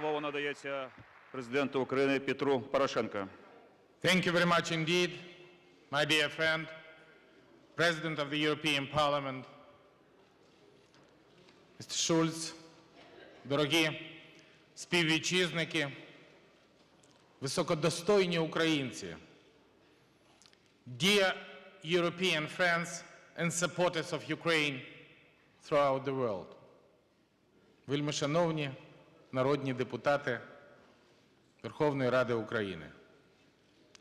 Слово надається президенту України Петру Порошенко. Thank you very much indeed, my dear friend, President of the European Parliament, Mr. Schulz, дорогі співвітчизники, високодостойні українці, dear European friends and supporters of Ukraine throughout the world. Вельми шановні народні депутати Верховної Ради України.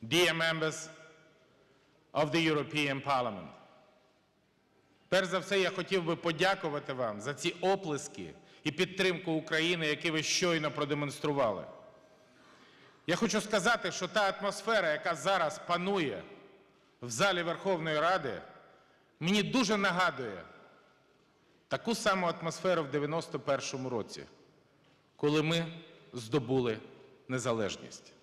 Dear members of the European Parliament. Перш за все, я хотів би подякувати вам за ці оплески і підтримку України, які ви щойно продемонстрували. Я хочу сказати, що та атмосфера, яка зараз панує в залі Верховної Ради, мені дуже нагадує таку саму атмосферу в 91-му році, коли ми здобули незалежність.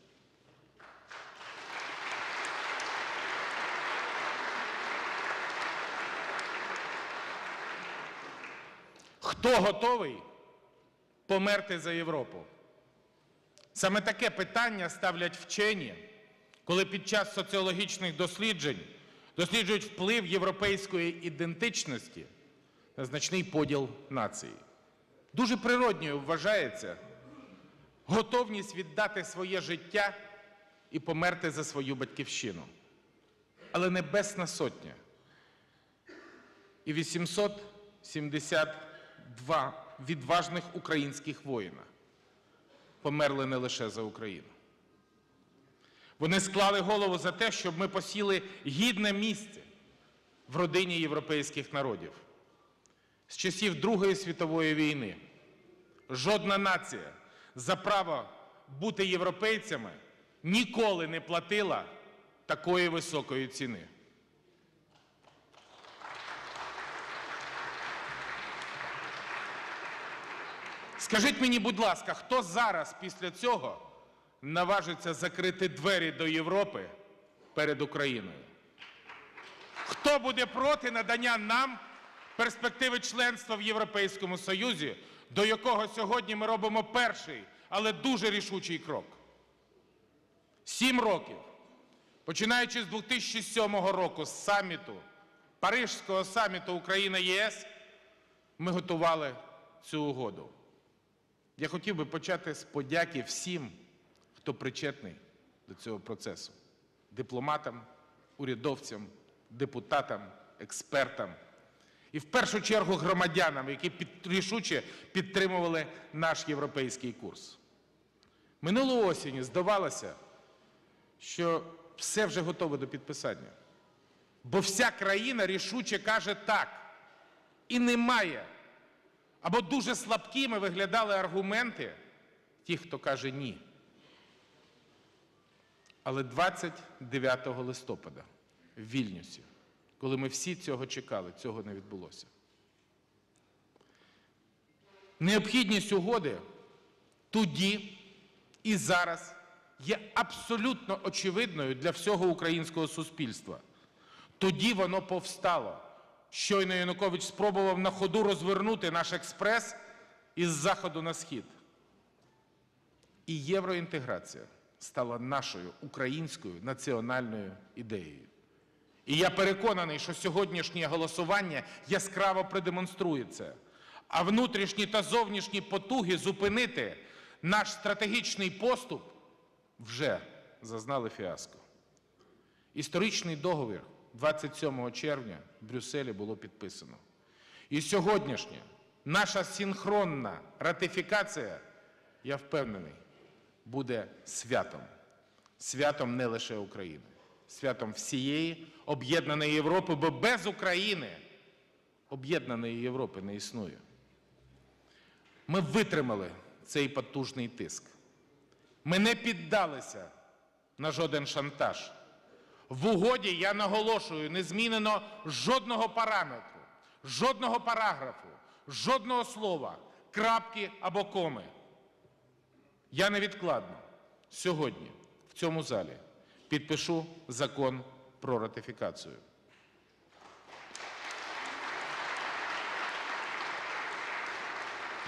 Хто готовий померти за Європу? Саме таке питання ставлять вчені, коли під час соціологічних досліджень досліджують вплив європейської ідентичності на значний поділ нації. Дуже природньою вважається готовність віддати своє життя і померти за свою батьківщину. Але Небесна Сотня і 872 відважних українських воїна померли не лише за Україну. Вони склали голову за те, щоб ми посіли гідне місце в родині європейських народів. З часів Другої світової війни жодна нація за право бути європейцями ніколи не платила такої високої ціни. Скажіть мені, будь ласка, хто зараз після цього наважиться закрити двері до Європи перед Україною? Хто буде проти надання нам перспективи членства в Європейському Союзі, до якого сьогодні ми робимо перший, але дуже рішучий крок? Сім років, починаючи з 2007 року, з саміту, Парижського саміту Україна-ЄС, ми готували цю угоду. Я хотів би почати з подяки всім, хто причетний до цього процесу: дипломатам, урядовцям, депутатам, експертам і в першу чергу громадянам, які рішуче підтримували наш європейський курс. Минулої осені здавалося, що все вже готове до підписання. Бо вся країна рішуче каже так. І немає або дуже слабкими виглядали аргументи тих, хто каже ні. Але 29 листопада в Вільнюсі, коли ми всі цього чекали, цього не відбулося. Необхідність угоди тоді і зараз є абсолютно очевидною для всього українського суспільства. Тоді воно повстало. Щойно Янукович спробував на ходу розвернути наш експрес із заходу на схід. І євроінтеграція стала нашою українською національною ідеєю. І я переконаний, що сьогоднішнє голосування яскраво продемонструє це. А внутрішні та зовнішні потуги зупинити наш стратегічний поступ вже зазнали фіаско. Історичний договір 27 червня в Брюсселі було підписано. І сьогоднішня наша синхронна ратифікація, я впевнений, буде святом. Святом не лише України, святом всієї об'єднаної Європи, бо без України об'єднаної Європи не існує. Ми витримали цей потужний тиск. Ми не піддалися на жоден шантаж. В угоді я наголошую, не змінено жодного параметру, жодного параграфу, жодного слова, крапки або коми. Я невідкладно сьогодні в цьому залі підпишу закон про ратифікацію.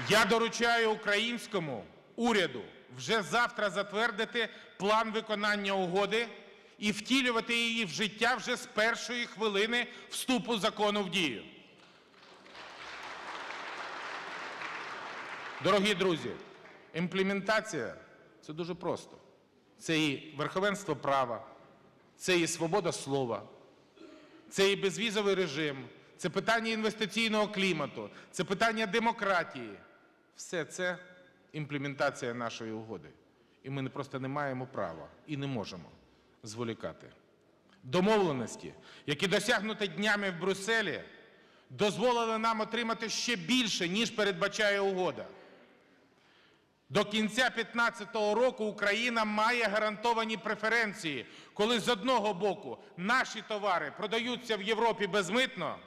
Я доручаю українському уряду вже завтра затвердити план виконання угоди і втілювати її в життя вже з першої хвилини вступу закону в дію. Дорогі друзі, імплементація це дуже просто. Це і верховенство права, це і свобода слова, це і безвізовий режим, це питання інвестиційного клімату, це питання демократії. Все це імплементація нашої угоди. І ми просто не маємо права і не можемо зволікати. Домовленості, які досягнуті днями в Брюсселі, дозволили нам отримати ще більше, ніж передбачає угода. До кінця 2015 року Україна має гарантовані преференції, коли з одного боку наші товари продаються в Європі безмитно,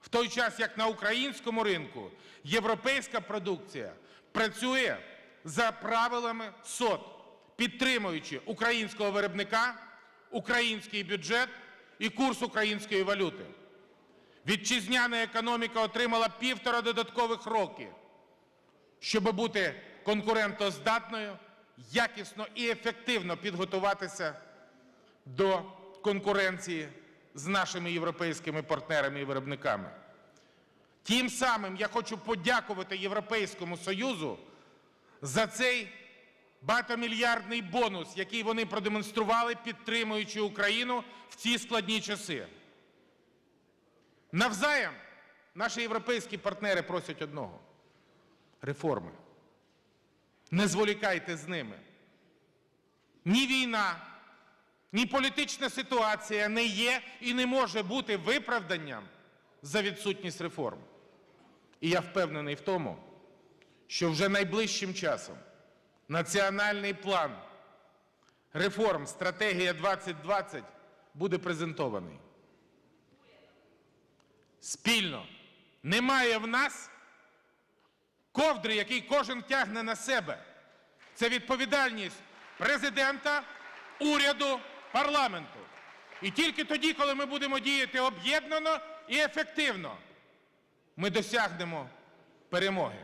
в той час як на українському ринку європейська продукція працює за правилами СОТ, підтримуючи українського виробника, український бюджет і курс української валюти. Вітчизняна економіка отримала півтора додаткових роки щоб бути конкурентоздатною, якісно і ефективно підготуватися до конкуренції з нашими європейськими партнерами і виробниками. Тим самим я хочу подякувати Європейському Союзу за цей багатомільярдний бонус, який вони продемонстрували, підтримуючи Україну в ці складні часи. Навзаєм наші європейські партнери просять одного реформи. Не зволікайте з ними. Ні війна, ні політична ситуація не є і не може бути виправданням за відсутність реформ. І я впевнений в тому, що вже найближчим часом національний план реформ Стратегія 2020 буде презентований. Спільно. Немає в нас ковдри, який кожен тягне на себе. Це відповідальність президента, уряду, парламенту. І тільки тоді, коли ми будемо діяти об'єднано і ефективно, ми досягнемо перемоги.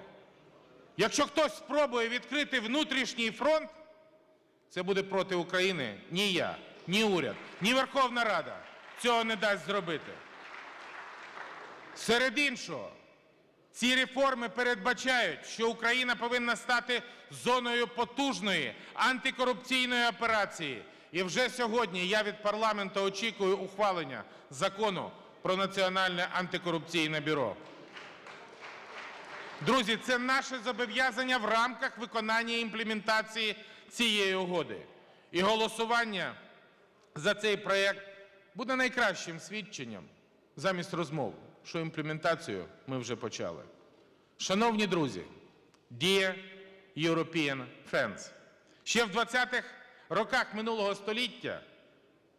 Якщо хтось спробує відкрити внутрішній фронт, це буде проти України. Ні я, ні уряд, ні Верховна Рада цього не дасть зробити. Серед іншого, ці реформи передбачають, що Україна повинна стати зоною потужної антикорупційної операції. І вже сьогодні я від парламенту очікую ухвалення закону про Національне антикорупційне бюро. Друзі, це наше зобов'язання в рамках виконання і імплементації цієї угоди. І голосування за цей проєкт буде найкращим свідченням замість розмов, що імплементацію ми вже почали. Шановні друзі, dear European friends, ще в 20-х роках минулого століття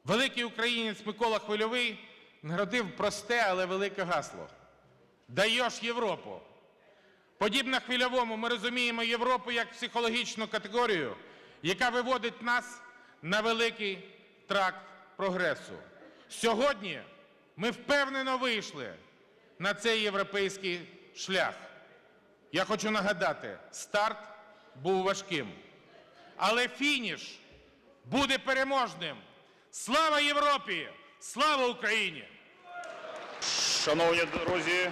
великий українець Микола Хвильовий народив просте, але велике гасло «Даєш Європу». Подібно хвильовому ми розуміємо Європу як психологічну категорію, яка виводить нас на великий тракт прогресу. Сьогодні ми впевнено вийшли на цей європейський шлях. Я хочу нагадати, старт був важким, але фініш буде переможним. Слава Європі! Слава Україні! Шановні друзі,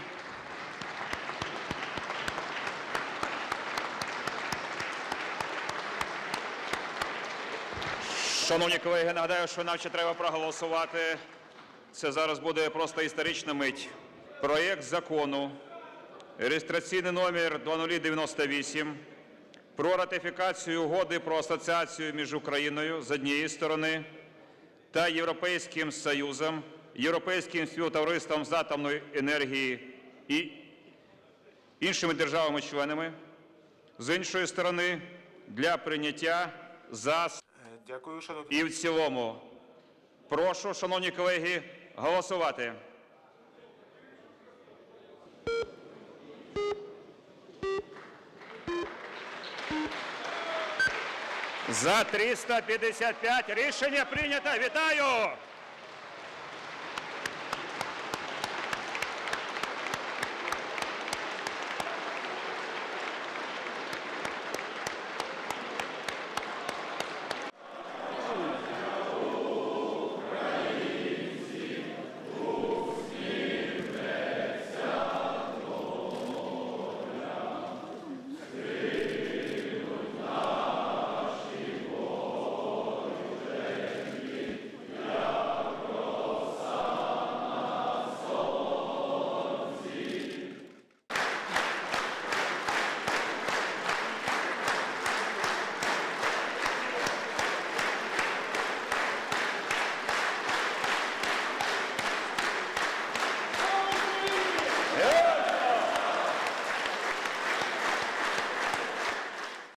шановні колеги, нагадаю, що нам ще треба проголосувати. Це зараз буде просто історична мить. Проєкт закону, реєстраційний номер 0098 про ратифікацію угоди про асоціацію між Україною з однієї сторони та Європейським Союзом, Європейським співтовариством з атомної енергії і іншими державами-членами, з іншої сторони, для прийняття за Дякую, і в цілому. Прошу, шановні колеги, голосувати. За 355 рішення прийнято. Вітаю!